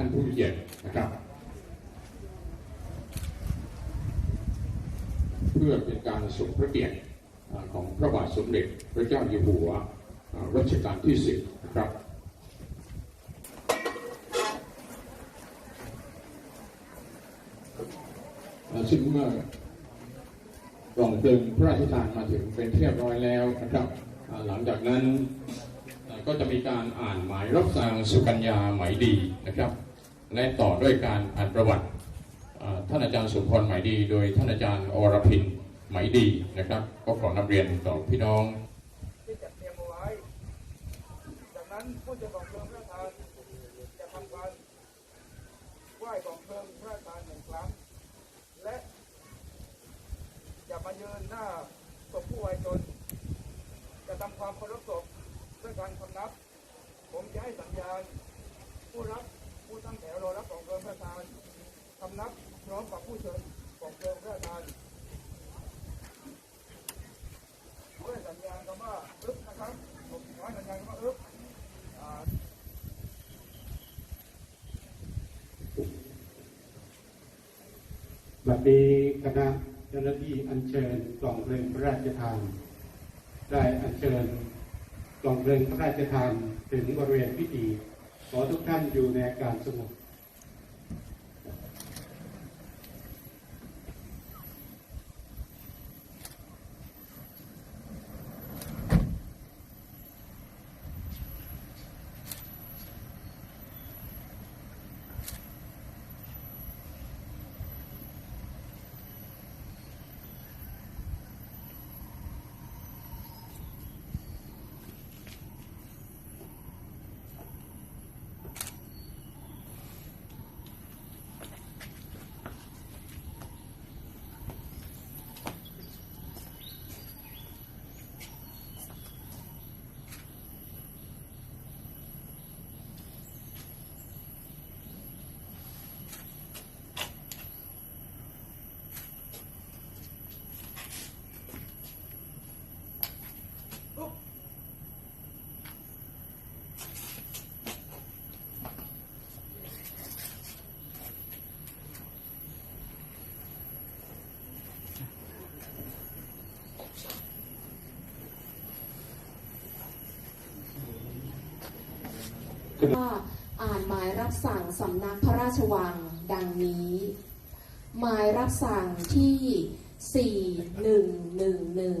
ท่านผู้มีเกียรตินะครับ เพื่อเป็นการสมพระเกียรติของพระบาทสมเด็จพระเจ้าอยู่หัวรัชกาลที่สิบนะครับซึ่งเมื่อกล่องเพลิงพระราชทานมาถึงเป็นเรียบร้อยแล้วนะครับ หลังจากนั้นก็จะมีการอ่านหมายรับสั่งสุกัญญาหมายดีนะครับ และต่อด้วยการอ่านประวัติท่านอาจารย์สุพรหมดี โดยท่านอาจารย์อรพินหมดีนะครับก็ขอนำเรียนต่อพี่น้องที่จัดเตรียมเอาไว้จากนั้นผู้จะบอกเพลิงพระทานจะทำการไหว้บอกเพลิงพระทานหนึ่งครั้ง และจะมายืนหน้าศพผู้วายชนจะทำความเคารพศพด้วยการคำนับ ผมจะให้สัญญาณ ผู้เชิญของเพลิงพระราชทานด้วยสัญญาณคำว่าอึ๊บนะครับผมขอให้สัญญาณคำว่าอึ๊บบัดนี้คณะเจ้าหน้าที่อัญเชิญกล่องเพลงพระราชทาน ได้อัญเชิญกล่องเพลงพระราชทานถึงบริเวณพิธีขอทุกท่านอยู่ในอาการสงบ ว่าอ่านหมายรับสั่งสำนักพระราชวังดังนี้ หมายรับสั่งที่ 4111